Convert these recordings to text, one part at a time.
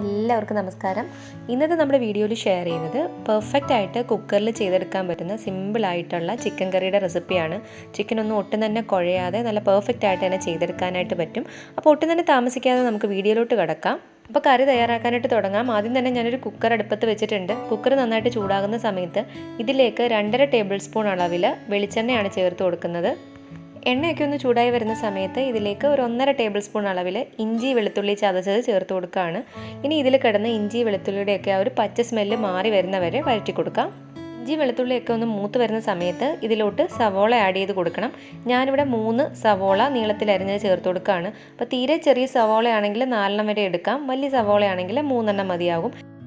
എല്ലാവർക്കും നമസ്കാരം. ഇന്നത്തെ നമ്മുടെ വീഡിയോയിൽ ഷെയർ ചെയ്യുന്നത് പെർഫെക്റ്റ് ആയിട്ട് കുക്കറിൽ ചെയ്തെടുക്കാൻ പറ്റുന്ന സിമ്പിളായിട്ടുള്ള ചിക്കൻ കറിയുടെ റെസിപ്പിയാണ് ചിക്കൻ ഒന്നും ഒട്ടും തന്നെ കുഴയാതെ നല്ല പെർഫെക്റ്റ് ആയിട്ട് തന്നെ ചെയ്തെടുക്കാനായിട്ട് പറ്റും. അപ്പോൾ ഒട്ടും തന്നെ താമസിക്കാതെ നമുക്ക് വീഡിയോയിലോട്ട് കിടക്കാം. അപ്പോൾ കറി തയ്യാറാക്കാനായിട്ട് തുടങ്ങാം. ആദ്യം തന്നെ ഞാനൊരു കുക്കർ അടുപ്പത്ത് വെച്ചിട്ടുണ്ട്. കുക്കർ നന്നായിട്ട് ചൂടാകുന്ന സമയത്ത് ഇതിലേക്ക് രണ്ടര ടേബിൾ സ്പൂൺ അളവിൽ വെളിച്ചെണ്ണയാണ് ചേർത്ത് കൊടുക്കുന്നത്. എണ്ണയൊക്കെ ഒന്ന് ചൂടായി വരുന്ന സമയത്ത് ഇതിലേക്ക് ഒരു ഒന്നര ടേബിൾ സ്പൂൺ അളവിൽ ഇഞ്ചി വെളുത്തുള്ളി ചതച്ചത് ചേർത്ത് കൊടുക്കുകയാണ്. ഇനി ഇതിൽ കിടന്ന് ഇഞ്ചി വെളുത്തുള്ളിയുടെയൊക്കെ ആ ഒരു പച്ച സ്മെല്ല് മാറി വരുന്നവരെ വഴറ്റി കൊടുക്കാം. ഇഞ്ചി വെളുത്തുള്ളിയൊക്കെ ഒന്ന് മൂത്ത് വരുന്ന സമയത്ത് ഇതിലോട്ട് സവോള ആഡ് ചെയ്ത് കൊടുക്കണം. ഞാനിവിടെ മൂന്ന് സവോള നീളത്തിൽ അരിഞ്ഞത് ചേർത്ത് കൊടുക്കുകയാണ്. അപ്പോൾ തീരെ ചെറിയ സവോളയാണെങ്കിൽ നാലെണ്ണം വരെ എടുക്കാം. വലിയ സവോളയാണെങ്കിൽ മൂന്നെണ്ണം മതിയാകും.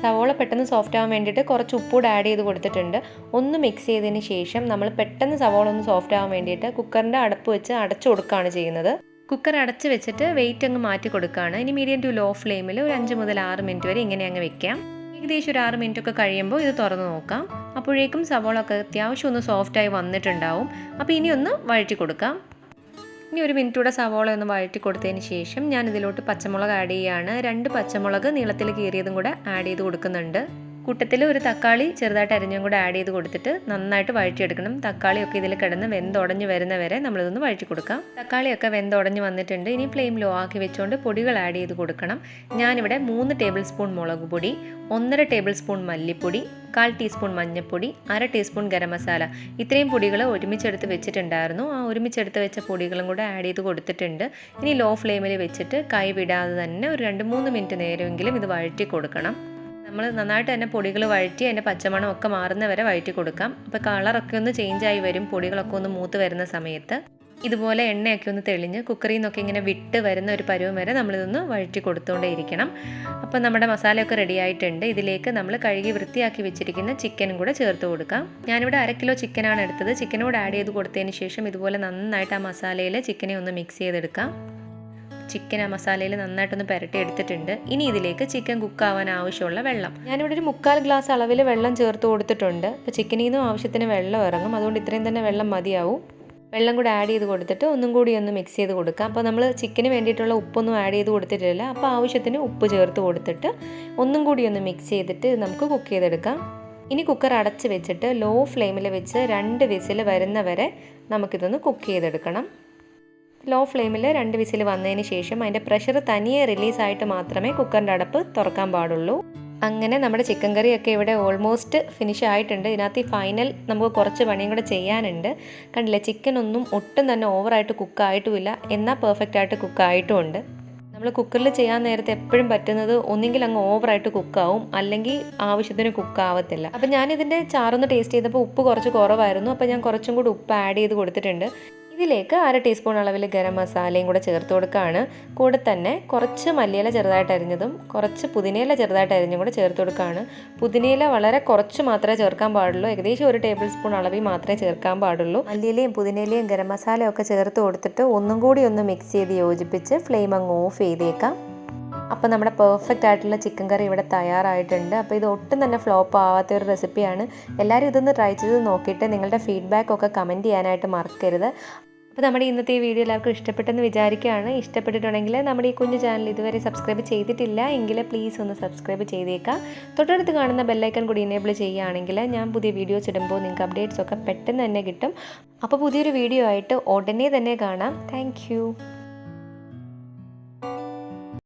സവോള പെട്ടെന്ന് സോഫ്റ്റ് ആവാൻ വേണ്ടിയിട്ട് കുറച്ച് ഉപ്പൂടെ ആഡ് ചെയ്ത് കൊടുത്തിട്ടുണ്ട്. ഒന്ന് മിക്സ് ചെയ്തതിന് ശേഷം നമ്മൾ പെട്ടെന്ന് സവോള ഒന്ന് സോഫ്റ്റ് ആവാൻ വേണ്ടിയിട്ട് കുക്കറിന്റെ അടപ്പ് വെച്ച് അടച്ചു കൊടുക്കുകയാണ് ചെയ്യുന്നത്. കുക്കർ അടച്ച് വെച്ചിട്ട് വെയിറ്റ് അങ്ങ് മാറ്റി കൊടുക്കുകയാണ്. ഇനി മീഡിയം ടു ലോ ഫ്ലെയിമിൽ ഒരു അഞ്ച് മുതൽ ആറ് മിനിറ്റ് വരെ ഇങ്ങനെ അങ്ങ് വെക്കാം. ഏകദേശം ഒരു ആറ് മിനിറ്റ് ഒക്കെ കഴിയുമ്പോൾ ഇത് തുറന്ന് നോക്കാം. അപ്പോഴേക്കും സവോള ഒക്കെ അത്യാവശ്യം ഒന്ന് സോഫ്റ്റായി വന്നിട്ടുണ്ടാവും. അപ്പോൾ ഇനി ഒന്ന് വഴറ്റി കൊടുക്കാം. ഇനി ഒരു മിനിറ്റ് കൂടെ സവോള ഒന്ന് വഴറ്റി കൊടുത്തതിന് ശേഷം ഞാൻ ഇതിലോട്ട് പച്ചമുളക് ആഡ് ചെയ്യുകയാണ് രണ്ട് പച്ചമുളക് നീളത്തിൽ കീറിയതും കൂടെ ആഡ് ചെയ്ത് കൊടുക്കുന്നുണ്ട്. കൂട്ടത്തിൽ ഒരു തക്കാളി ചെറുതായിട്ട് അരിഞ്ഞും കൂടെ ആഡ് ചെയ്ത് കൊടുത്തിട്ട് നന്നായിട്ട് വഴറ്റിയെടുക്കണം. തക്കാളിയൊക്കെ ഇതിൽ കിടന്ന് വെന്തുടഞ്ഞ് വരുന്നവരെ നമ്മളിതൊന്ന് വഴറ്റി കൊടുക്കാം. തക്കാളിയൊക്കെ വെന്തുടഞ്ഞ് വന്നിട്ടുണ്ട്. ഇനി ഫ്ലെയിം ലോ ആക്കി വെച്ചുകൊണ്ട് പൊടികൾ ആഡ് ചെയ്ത് കൊടുക്കണം. ഞാനിവിടെ മൂന്ന് ടേബിൾ സ്പൂൺ മുളക് പൊടി ഒന്നര ടേബിൾ സ്പൂൺ മല്ലിപ്പൊടി കാൽ ടീസ്പൂൺ മഞ്ഞൾപ്പൊടി അര ടീസ്പൂൺ ഗരം മസാല ഇത്രയും പൊടികൾ ഒരുമിച്ചെടുത്ത് വെച്ചിട്ടുണ്ടായിരുന്നു. ആ ഒരുമിച്ചെടുത്ത് വെച്ച പൊടികളും കൂടെ ആഡ് ചെയ്ത് കൊടുത്തിട്ടുണ്ട്. ഇനി ലോ ഫ്ലെയിമിൽ വെച്ചിട്ട് കൈ വിടാതെ തന്നെ ഒരു രണ്ട് മൂന്ന് മിനിറ്റ് നേരമെങ്കിലും ഇത് വഴറ്റി കൊടുക്കണം. നമ്മൾ നന്നായിട്ട് തന്നെ പൊടികൾ വഴറ്റി അതിന്റെ പച്ചമണം ഒക്കെ മാറുന്ന വരെ വഴറ്റി കൊടുക്കാം. അപ്പോൾ കളറൊക്കെ ഒന്ന് ചേഞ്ചായി വരും പൊടികളൊക്കെ ഒന്ന് മൂത്ത് വരുന്ന സമയത്ത്. ഇതുപോലെ എണ്ണയൊക്കെ ഒന്ന് തെളിഞ്ഞ് കുക്കറിൽ നിന്നൊക്കെ ഇങ്ങനെ വിട്ട് വരുന്ന ഒരു പരുവം വരെ നമ്മളിതൊന്ന് വഴറ്റി കൊടുത്തുകൊണ്ടേ ഇരിക്കണം. അപ്പോൾ നമ്മുടെ മസാലയൊക്കെ റെഡി ആയിട്ടുണ്ട്. ഇതിലേക്ക് നമ്മൾ കഴുകി വൃത്തിയാക്കി വെച്ചിരിക്കുന്ന ചിക്കനും കൂടെ ചേർത്ത് കൊടുക്കാം. ഞാനിവിടെ അര കിലോ ചിക്കനാണ് എടുത്തത്. ചിക്കനോട് ആഡ് ചെയ്ത് കൊടുത്തതിന് ശേഷം ഇതുപോലെ നന്നായിട്ട് ആ മസാലയിൽ ചിക്കനെ ഒന്ന് മിക്സ് ചെയ്തെടുക്കാം. ചിക്കൻ ആ മസാലയിൽ നന്നായിട്ടൊന്ന് പുരട്ടി എടുത്തിട്ടുണ്ട് ഇനി ഇതിലേക്ക് ചിക്കൻ കുക്കാവാൻ ആവശ്യമുള്ള വെള്ളം. ഞാനിവിടെ ഒരു മുക്കാൽ ഗ്ലാസ് അളവിൽ വെള്ളം ചേർത്ത് കൊടുത്തിട്ടുണ്ട്. അപ്പോൾ ചിക്കനിൽ നിന്നും ആവശ്യത്തിന് വെള്ളം ഇറങ്ങും. അതുകൊണ്ട് ഇത്രയും തന്നെ വെള്ളം മതിയാവും. വെള്ളം കൂടി ആഡ് ചെയ്ത് കൊടുത്തിട്ട് ഒന്നും കൂടി ഒന്ന് മിക്സ് ചെയ്ത് കൊടുക്കാം. അപ്പോൾ നമ്മൾ ചിക്കന് വേണ്ടിയിട്ടുള്ള ഉപ്പൊന്നും ആഡ് ചെയ്ത് കൊടുത്തിട്ടില്ല. അപ്പോൾ ആവശ്യത്തിന് ഉപ്പ് ചേർത്ത് കൊടുത്തിട്ട് ഒന്നും കൂടി ഒന്ന് മിക്സ് ചെയ്തിട്ട് നമുക്ക് കുക്ക് ചെയ്തെടുക്കാം. ഇനി കുക്കർ അടച്ച് വെച്ചിട്ട് ലോ ഫ്ലെയിമിൽ വെച്ച് രണ്ട് വിസിൽ വരുന്നവരെ നമുക്കിതൊന്ന് കുക്ക് ചെയ്തെടുക്കണം. ലോ ഫ്ലെയിമിൽ രണ്ട് വിസിൽ വന്നതിന് ശേഷം അതിന്റെ പ്രഷർ തനിയെ റിലീസായിട്ട് മാത്രമേ കുക്കറിന്റെ അടപ്പ് തുറക്കാൻ പാടുള്ളൂ. അങ്ങനെ നമ്മുടെ ചിക്കൻ കറിയൊക്കെ ഇവിടെ ഓൾമോസ്റ്റ് ഫിനിഷ് ആയിട്ടുണ്ട്. ഇതിനകത്ത് ഈ ഫൈനൽ നമുക്ക് കുറച്ച് പണിയും കൂടെ ചെയ്യാനുണ്ട്. കണ്ടില്ലേ ചിക്കൻ ഒന്നും ഒട്ടും തന്നെ ഓവറായിട്ട് കുക്കായിട്ടുമില്ല എന്നാൽ പെർഫെക്റ്റ് ആയിട്ട് കുക്കായിട്ടുമുണ്ട് നമ്മൾ കുക്കറിൽ ചെയ്യാൻ നേരത്തെ എപ്പോഴും പറ്റുന്നത് ഒന്നെങ്കിൽ അങ്ങ് ഓവറായിട്ട് കുക്കാവും അല്ലെങ്കിൽ ആവശ്യത്തിന് കുക്കാവത്തില്ല അപ്പം ഞാനിതിന്റെ ചാറൊന്ന് ടേസ്റ്റ് ചെയ്തപ്പോൾ ഉപ്പ് കുറച്ച് കുറവായിരുന്നു. അപ്പോൾ ഞാൻ കുറച്ചും കൂടി ഉപ്പ് ആഡ് ചെയ്ത് കൊടുത്തിട്ടുണ്ട്. ഇതിലേക്ക് അര ടീസ്പൂൺ അളവിൽ ഗരം മസാലയും കൂടെ ചേർത്ത് കൊടുക്കുകയാണ്. കൂടെ തന്നെ കുറച്ച് മല്ലിയില ചെറുതായിട്ട് അരിഞ്ഞതും കുറച്ച് പുതിനയില ചെറുതായിട്ട് അരിഞ്ഞും കൂടെ ചേർത്ത് കൊടുക്കുകയാണ്. പുതിനയില വളരെ കുറച്ച് മാത്രമേ ചേർക്കാൻ പാടുള്ളൂ. ഏകദേശം ഒരു ടേബിൾ സ്പൂൺ അളവിൽ മാത്രമേ ചേർക്കാൻ പാടുള്ളൂ. മല്ലിയിലയും പുതിനയിലയും ഗരം മസാലയും ഒക്കെ ചേർത്ത് കൊടുത്തിട്ട് ഒന്നും കൂടി ഒന്ന് മിക്സ് ചെയ്ത് യോജിപ്പിച്ച് ഫ്ലെയിം അങ്ങ് ഓഫ് ചെയ്തേക്കാം. അപ്പോൾ നമ്മുടെ പെർഫെക്റ്റ് ആയിട്ടുള്ള ചിക്കൻ കറി ഇവിടെ തയ്യാറായിട്ടുണ്ട്. അപ്പോൾ ഇത് ഒട്ടും തന്നെ ഫ്ലോപ്പ് ആവാത്ത ഒരു റെസിപ്പിയാണ് എല്ലാവരും ഇതൊന്ന് ട്രൈ ചെയ്ത് നോക്കിയിട്ട് നിങ്ങളുടെ ഫീഡ്ബാക്ക് ഒക്കെ കമന്റ് ചെയ്യാനായിട്ട് മറക്കരുത്. അപ്പോൾ നമ്മുടെ ഇന്നത്തെ ഈ വീഡിയോ എല്ലാവർക്കും ഇഷ്ടപ്പെട്ടെന്ന് വിചാരിക്കുകയാണ്. ഇഷ്ടപ്പെട്ടിട്ടുണ്ടെങ്കിൽ നമ്മുടെ ഈ കുഞ്ഞു ചാനൽ ഇതുവരെ സബ്സ്ക്രൈബ് ചെയ്തിട്ടില്ല എങ്കിൽ പ്ലീസ് ഒന്ന് സബ്സ്ക്രൈബ് ചെയ്തേക്കാം. തൊട്ടടുത്ത് കാണുന്ന ബെല്ലൈക്കൺ കൂടി എനേബിൾ ചെയ്യുകയാണെങ്കിൽ ഞാൻ പുതിയ വീഡിയോസ് ഇടുമ്പോൾ നിങ്ങൾക്ക് അപ്ഡേറ്റ്സ് ഒക്കെ പെട്ടെന്ന് തന്നെ കിട്ടും. അപ്പോൾ പുതിയൊരു വീഡിയോ ആയിട്ട് ഉടനെ തന്നെ കാണാം. താങ്ക്